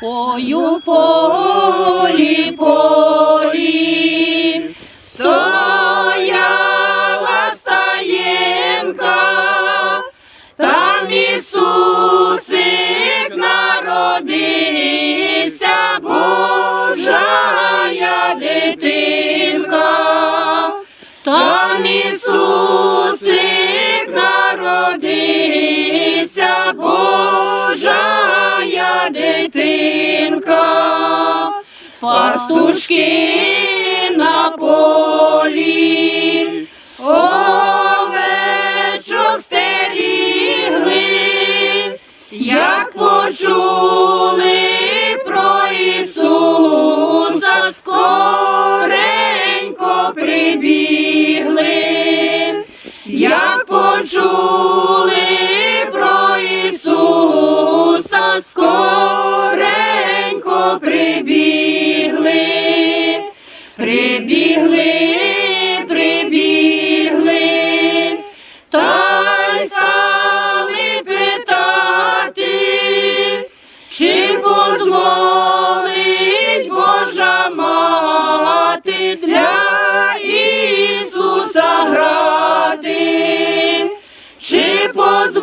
Ой, полі, полі, стояла стаєнка, там Ісусик народився, Божая дитинка, там Ісусик народився, Божая дитинка, пастушки на полі, овечок стерігли, як почули про Ісуса, скоренько прибігли,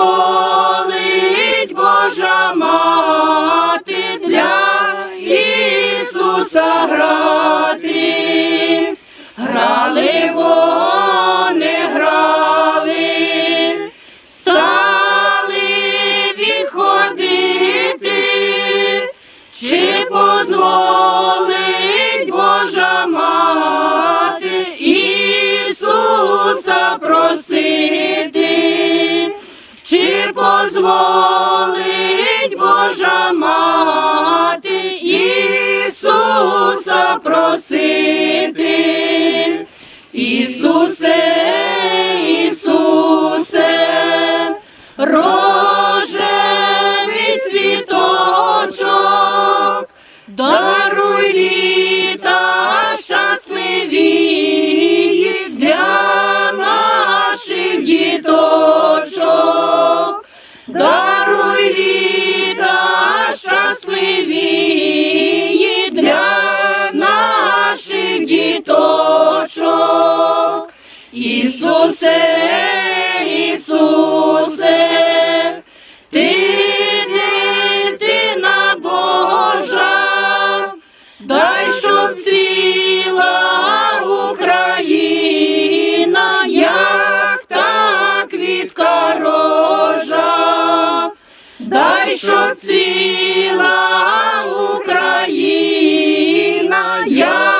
позволить Божа мати для Ісуса грати, грали вони, 我。Ісусе, Ісусе, ти дитина Божа, дай, щоб цвіла Україна, як та квітка рожа, дай, щоб цвіла Україна, як